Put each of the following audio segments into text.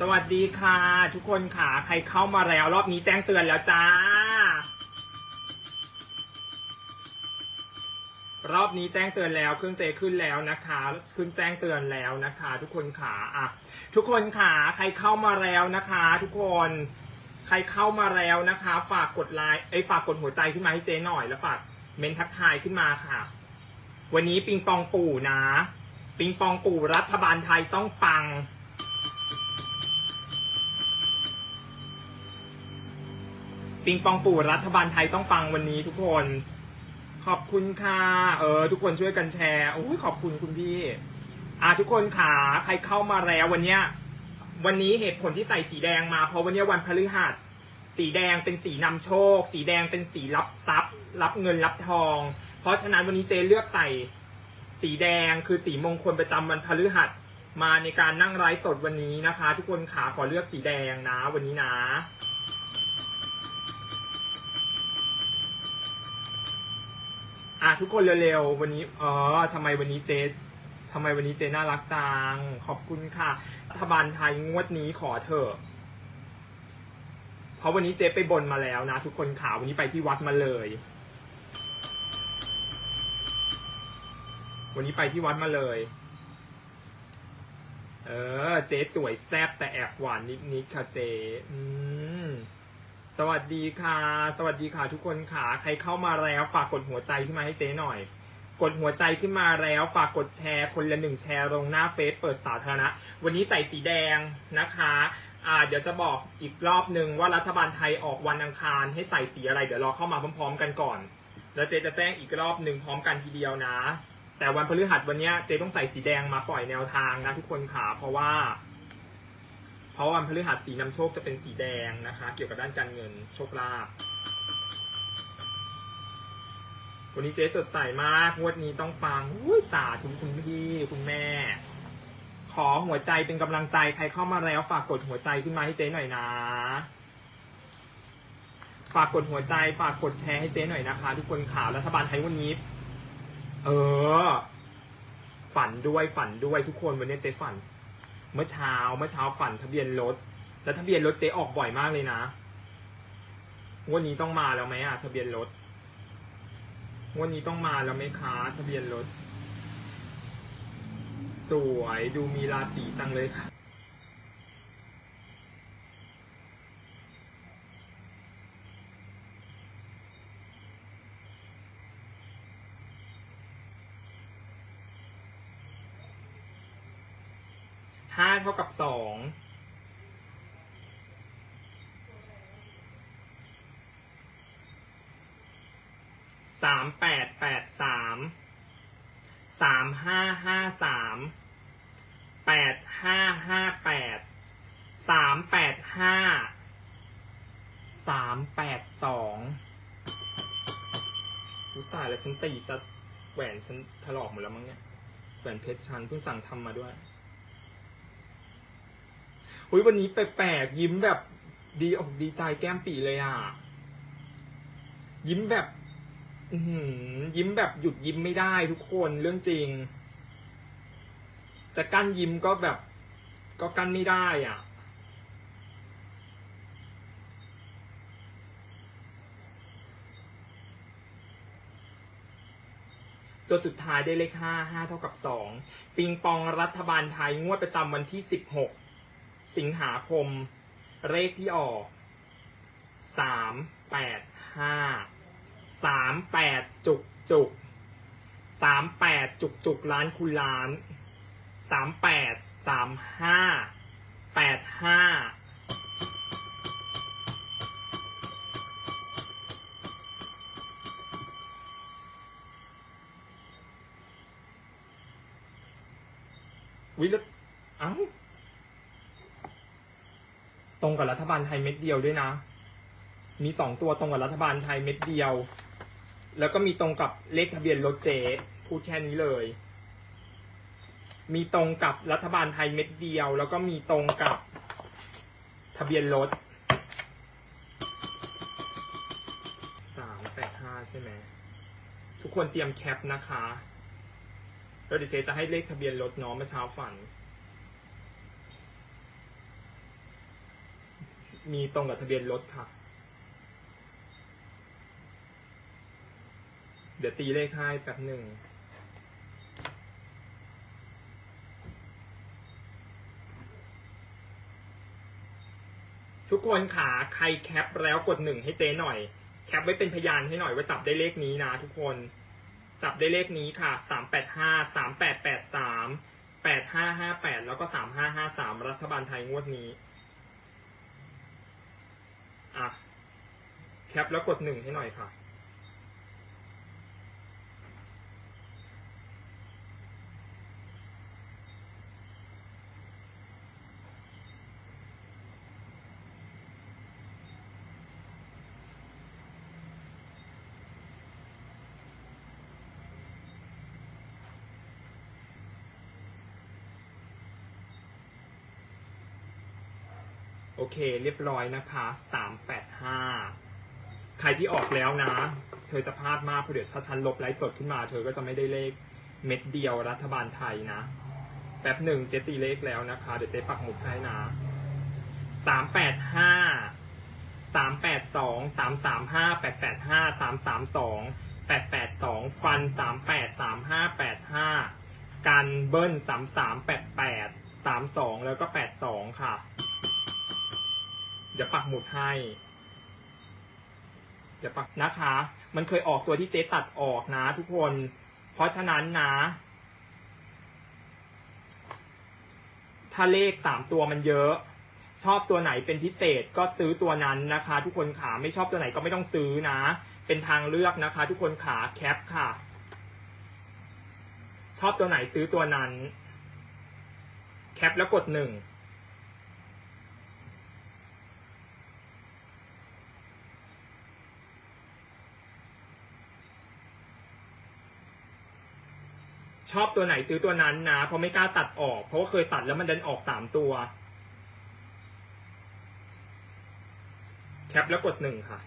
สวัสดีค่ะ ทุกคนค่ะ ใครเข้ามาแล้ว รอบนี้แจ้งเตือนแล้วจ้า รอบนี้แจ้งเตือนแล้วเครื่องเจขึ้นแล้วนะคะ ขึ้นแจ้งเตือนแล้วนะคะ ทุกคนขาอะทุกคนขาใครเข้ามาแล้วนะคะ ทุกคนใครเข้ามาแล้วนะคะ ฝากกดไลค์ไอ้ฝากกดหัวใจขึ้นมาให้เจ๊หน่อยแล้วฝากเมนทักทายขึ้นมาค่ะ วันนี้ปิงปองปู่นะ ปิงปองปู่รัฐบาลไทยต้องปัง ปิงปองปู่รัฐบาลไทยต้องปังวันนี้ทุกคน ขอบคุณค่ะ เออ ทุกคนช่วยกันแชร์โอ้ยขอบคุณคุณพี่ อะทุกคนขาใครเข้ามาแล้ววันเนี้ยวันนี้เหตุผลที่ใส่สีแดงมา เพราะวันนี้วันพฤหัสสีแดงเป็นสีนำโชค สีแดงเป็นสีรับทรัพย์ รับเงินรับทอง เพราะฉะนั้นวันนี้เจเลือกใส่สีแดงคือสีมงคลประจำวันพฤหัสมาในการนั่งไลฟ์สดวันนี้นะคะ ทุกคนขาขอเลือกสีแดงนะวันนี้นะ อะ ทุกคนเร็วๆ วันนี้อ๋อทำไมวันนี้เจ๊ทำไมวันนี้เจ๊น่ารักจัง ขอบคุณค่ะรัฐบาลไทยงวดนี้ขอเถอะเพราะวันนี้เจ๊ไปบนมาแล้วนะ ทุกคนข่าววันนี้ไปที่วัดมาเลย วันนี้ไปที่วัดมาเลย เออ เจ๊สวยแซ่บแต่แอบหวานนิดๆค่ะเจ๊อืม สวัสดีค่ะ สวัสดีค่ะทุกคนค่ะ ใครเข้ามาแล้วฝากกดหัวใจขึ้นมาให้เจ๊หน่อย กดหัวใจขึ้นมาแล้วฝากกดแชร์คนละหนึ่งแชร์ลงหน้าเฟซเปิดสาธารณะ วันนี้ใส่สีแดงนะคะอ่าเดี๋ยวจะบอกอีกรอบหนึ่งว่ารัฐบาลไทยออกวันอังคารให้ใส่สีอะไร เดี๋ยวรอเข้ามาพร้อม ๆ กันก่อน แล้วเจ๊จะแจ้งอีกรอบหนึ่งพร้อมกันทีเดียวนะ แต่วันพฤหัสวันนี้เจ๊ต้องใส่สีแดงมาปล่อยแนวทางนะทุกคนค่ะ เพราะว่า เพราะวันพฤหัสสีนำโชคจะเป็นสีแดงนะคะ เกี่ยวกับด้านการเงินโชคลาภวันนี้เจ๊สดใสมากงวดนี้ต้องปังอุ้ยสาธุคุณพี่คุณแม่ ขอหัวใจเป็นกำลังใจใครเข้ามาแล้ว ฝากกดหัวใจขึ้นมาให้เจ๊หน่อยนะ ฝากกดหัวใจ ฝากกดแชร์ให้เจ๊หน่อยนะคะ ทุกคนข่าวรัฐบาลไทยวันนี้ เออ ฝันด้วยฝันด้วยทุกคนวันนี้เจ๊ฝัน เมื่อเช้าเมื่อเช้าฝันทะเบียนรถ แล้วทะเบียนรถเจ๊ออกบ่อยมากเลยนะงวันนี้ต้องมาแล้วไหมอะทะเบียนรถงวันนี้ต้องมาแล้วไหมคะทะเบียนรถ สวยดูมีราศีจังเลยค่ะ ห้าเท่ากับสองสามแปดแปดสามสามห้าห้าสามแปดห้าห้าแปดสามแปดห้าสามแปดสองอุยตายแล้วฉันตีซะแหวนฉันถลอกหมดแล้วมั้งเนี่ยแหวนเพชรฉันเพิ่งสั่งทำมาด้วย อุ้ยวันนี้แปลกๆยิ้มแบบดีอกดีใจแก้มปีเลยอะ ยิ้มแบบอืยิ้มแบบหยุดยิ้มไม่ได้ทุกคนเรื่องจริง จะกั้นยิ้มก็แบบ ก็กั้นไม่ได้อะตัวสุดท้ายได้เลขห้าห้าเท่ากับสองปิงปองรัฐบาลไทยงวดประจำวันที่สิบหก สิงหาคม เลขที่ออกสามแปดห้าสามแปดจุกจุกสามแปดจุกจุกล้านคูณล้านสามแปดสามห้าแปดห้าวิลเอ้า รงกับรัฐบาลไทยเม็ดเดียวด้วยนะ มีสองตัวตรงกับรัฐบาลไทยเม็ดเดียว แล้วก็มีตรงกับเลขทะเบียนรถเจพูดแค่นี้เลย มีตรงกับรัฐบาลไทยเม็ดเดียว แล้วก็มีตรงกับทะเบียนรถสามแปดห้าใช่ไหมทุกคนเตรียมแคปนะคะแล้วเดี๋ยวเจจะให้เลขทะเบียนรถเน้องเมื่อเช้าฝัน มีตรงกับทะเบียนรถค่ะ เดี๋ยวตีเลขให้แป๊บหนึ่ง ทุกคนขาใครแคปแล้วกดหนึ่งให้เจ๊หน่อย แคปไว้เป็นพยานให้หน่อยว่าจับได้เลขนี้นะทุกคน จับได้เลขนี้ค่ะ สามแปดห้า สามแปดแปดสาม แปดห้าห้าแปดแล้วก็สามห้าห้าสามรัฐบาลไทยงวดนี้ อะแคปแล้วกดหนึ่งให้หน่อยค่ะ เคเรียบร้อยนะคะสามแปดห้าใครที่ออกแล้วนะ เธอจะพลาดมากเพราะเดี๋ยวถ้นลบไลฟ์สดขึ้นมา เธอก็จะไม่ได้เลขเม็ดเดียวรัฐบาลไทยนะ แป๊บหนึ่งเจตีเลขแล้วนะคะ เดี๋ยวเจ๊ปักหมุดให้นะสามแปดห้าสามแปดสองสามสามห้าแปดแปดห้าสามสามสองแปดแปดสองฟันสามแปดสามห้าแปดห้ากันเบิ้ลสามสามแปดแปดสามสองแล้วก็แปดสองค่ะ เดี๋ยวปักหมุดให้เดี๋ยวปักนะคะ มันเคยออกตัวที่เจ๊ตัดออกนะทุกคน เพราะฉะนั้นนะ ถ้าเลขสามตัวมันเยอะ ชอบตัวไหนเป็นพิเศษก็ซื้อตัวนั้นนะคะ ทุกคนขาไม่ชอบตัวไหนก็ไม่ต้องซื้อนะ เป็นทางเลือกนะคะ ทุกคนขาแคปค่ะ ชอบตัวไหนซื้อตัวนั้น แคปแล้วกดหนึ่ง ชอบตัวไหนซื้อตัวนั้นนะ เพราะไม่กล้าตัดออก เพราะว่าเคยตัดแล้วมันดันออกสามตัว แคปแล้วกดหนึ่งค่ะ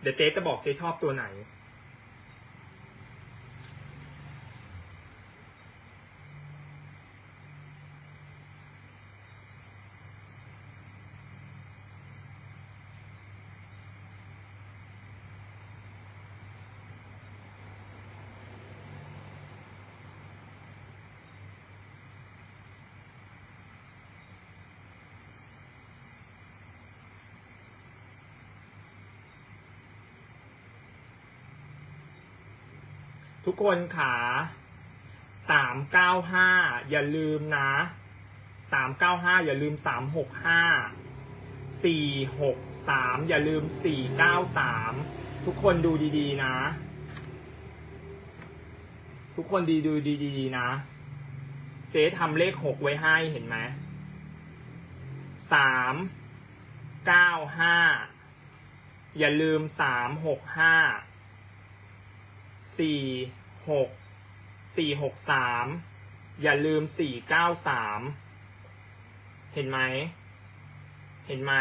เดี๋ยวเจ๊จะบอกเจ๊ชอบตัวไหน ทุกคนขาสามเก้าห้าอย่าลืมนะสามเก้าห้าอย่าลืมสามหกห้าสี่หกสามอย่าลืมสี่เก้าสามทุกคนดูดีๆนะ ทุกคนดีดูดีๆนะ เจ๊ทำเลขหกไว้ให้เห็นไหมสามเก้าห้าอย่าลืมสามหกห้าสี่ หกสี่หกสามอย่าลืมสี่เก้าสามเห็นไหม เห็นไหม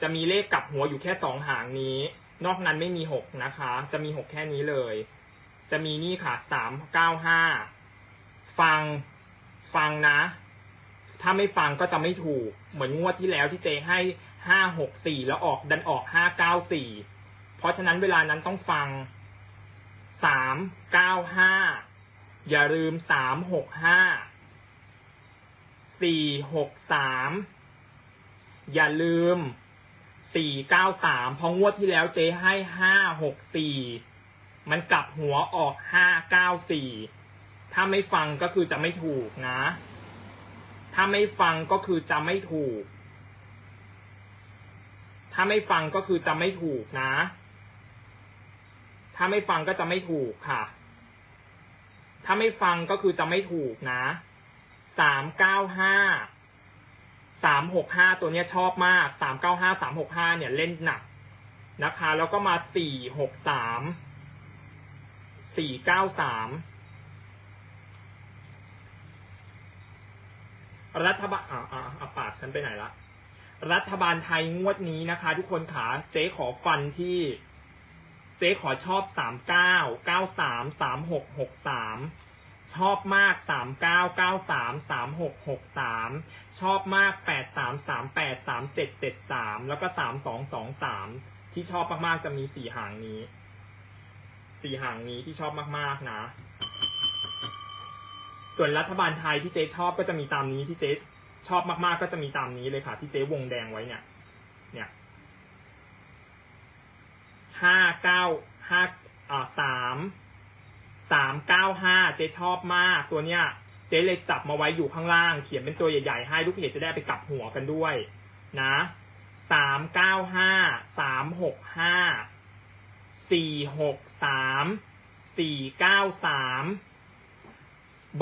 จะมีเลขกลับหัวอยู่แค่สองหางนี้ นอกนั้นไม่มีหกนะคะ จะมีหกแค่นี้เลย จะมีนี่ค่ะสามเก้าห้าฟังฟังนะ ถ้าไม่ฟังก็จะไม่ถูก เหมือนงวดที่แล้วที่เจให้ห้าหกสี่แล้วออกดันออกห้าเก้าสี่เพราะฉะนั้นเวลานั้นต้องฟัง สามเก้าห้าอย่าลืมสามหกห้าสี่หกสามอย่าลืมสี่เก้าสามเพราะงวดที่แล้วเจ๊ให้ห้าหกสี่มันกลับหัวออกห้าเก้าสี่ถ้าไม่ฟังก็คือจะไม่ถูกนะ ถ้าไม่ฟังก็คือจะไม่ถูก ถ้าไม่ฟังก็คือจะไม่ถูกนะ ถ้าไม่ฟังก็จะไม่ถูกค่ะ ถ้าไม่ฟังก็คือจะไม่ถูกนะ สามเก้าห้า สามหกห้าตัวเนี้ยชอบมาก สามเก้าห้า สามหกห้าเนี่ยเล่นหนักนะคะ แล้วก็มาสี่หกสาม สี่เก้าสาม รัฐบาลอ่าอ่าอ่าปากฉันไปไหนละ รัฐบาลไทยงวดนี้นะคะ ทุกคนขาเจ๊ขอฟันที่ เจ๊ขอชอบสามเก้าเก้าสามสามหกหกสามชอบมากสามเก้าเก้าสามสามหกหกสามชอบมากแปดสามสามแปดสามเจ็ดเจ็ดสามแล้วก็สามสองสองสามที่ชอบมากๆจะมีสี่หางนี้สี่หางนี้ที่ชอบมากๆนะ ส่วนรัฐบาลไทยที่เจ๊ชอบก็จะมีตามนี้ที่เจ๊ชอบมากๆก็จะมีตามนี้เลยค่ะ ที่เจ๊วงแดงไว้เนี่ย เนี่ย ห้าเก้าห้าอ่าสามสามเก้าห้าเจ๊ชอบมากตัวเนี้ยเจ๊เลยจับมาไว้อยู่ข้างล่าง เขียนเป็นตัวใหญ่ๆ ให้ลูกเพจจะได้ไปกลับหัวกันด้วยนะสามเก้าห้าสามหกห้าสี่หกสามสี่เก้าสาม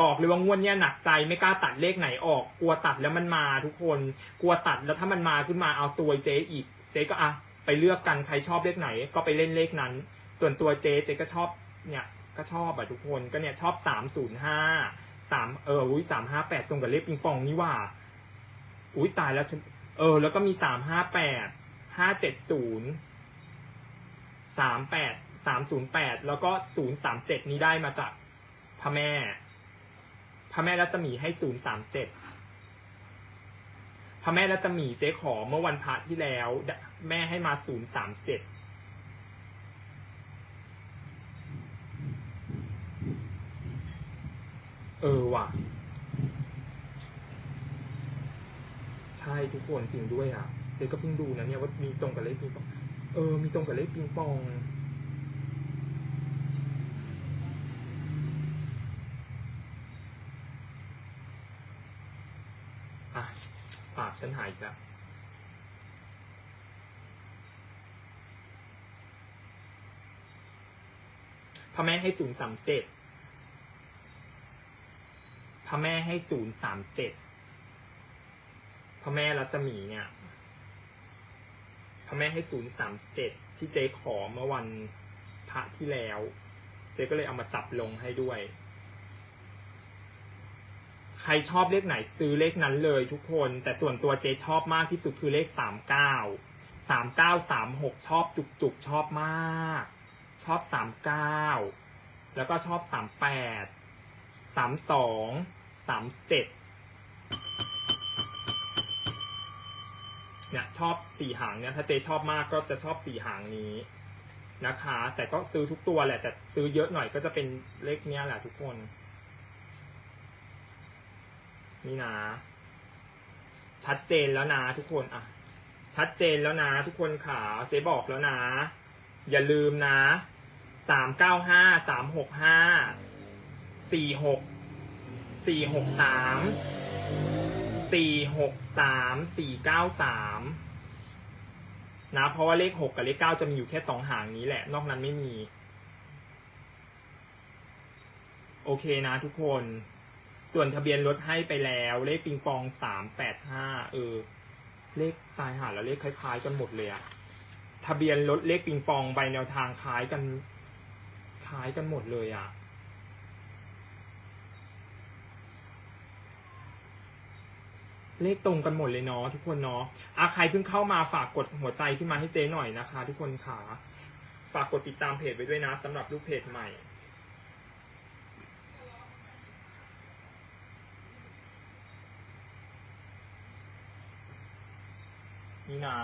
บอกเลยว่างวดเนี้ยหนักใจไม่กล้าตัดเลขไหนออก กลัวตัดแล้วมันมาทุกคน กลัวตัดแล้วถ้ามันมาขึ้นมาเอาซวยเจ๊อีก เจ๊ก็อะ ไปเลือกกันใครชอบเลขไหน ก็ไปเล่นเลขนั้น ส่วนตัวเจ๊เจ๊ก็ชอบเนี่ยก็ชอบอะทุกคนก็เนี่ยชอบสามศูนย์ห้าสามเอออุ้ยสามห้าแปดตรงกับเลขปิงปองนี่ว่า อุ้ยตายแล้วฉันเออ แล้วก็มีสามห้าแปดห้าเจ็ดศูนย์สามแปดสามศูนย์แปดแล้วก็ศูนย์สามเจ็ดนี้ได้มาจากพระแม่ พระแม่รัศมีให้ศูนย์สามเจ็ดพระแม่รัศมีเจ๊ขอเมื่อวันพระที่แล้ว แม่ให้มาศูนย์สามเจ็ดเออว่ะ ใช่ทุกคนจริงด้วยอะ เจ๊ก็เพิ่งดูนะเนี่ยว่ามีตรงกับเลขปิงปอง เออ มีตรงกับเลขปิงปอง อะปากฉันหายอีกแล้ว พระแม่ให้ศูนย์สามเจ็ดพระแม่ให้ศูนย์สามเจ็ดพระแม่รัศมีเนี่ย พระแม่ให้ศูนย์สามเจ็ดที่เจ๊ขอเมื่อวันพระที่แล้ว เจ๊ก็เลยเอามาจับลงให้ด้วย ใครชอบเลขไหนซื้อเลขนั้นเลยทุกคน แต่ส่วนตัวเจ๊ชอบมากที่สุดคือเลขสามเก้าสามเก้าสามหกชอบจุกจุกชอบมาก ชอบสามเก้าแล้วก็ชอบสามแปดสามสองสามเจ็ดเนี่ยชอบสี่หางเนี่ยถ้าเจชอบมากก็จะชอบสี่หางนี้นะคะ แต่ก็ซื้อทุกตัวแหละ แต่ซื้อเยอะหน่อยก็จะเป็นเลขเนี้ยแหละทุกคน นี่นะ ชัดเจนแล้วนะทุกคนอะชัดเจนแล้วนะทุกคนขาเจ๊บอกแล้วนะ อย่าลืมนะ สามเก้าห้าสามหกห้าสี่หกสี่หกสามสี่หกสามสี่เก้าสามนะเพราะว่าเลขหกกับเลขเก้าจะมีอยู่แค่สองหางนี้แหละ นอกนั้นไม่มี โอเคนะทุกคน ส่วนทะเบียนรถให้ไปแล้ว เลขปิงปองสามแปดห้าเออ เลขตายหาแล้วเลขคล้าย ๆ กันหมดเลยอะทะเบียนรถเลขปิงปองใบแนวทางคล้ายกัน ล้ายกันหมดเลยอะเลขตรงกันหมดเลยเนาะทุกคนเนาะอาใครเพิ่งเข้ามาฝากกดหัวใจขึ้นมาให้เจ๊หน่อยนะคะ ทุกคนค่ะ ฝากกดติดตามเพจไว้ด้วยนะสำหรับลูกเพจใหม่นี่นะ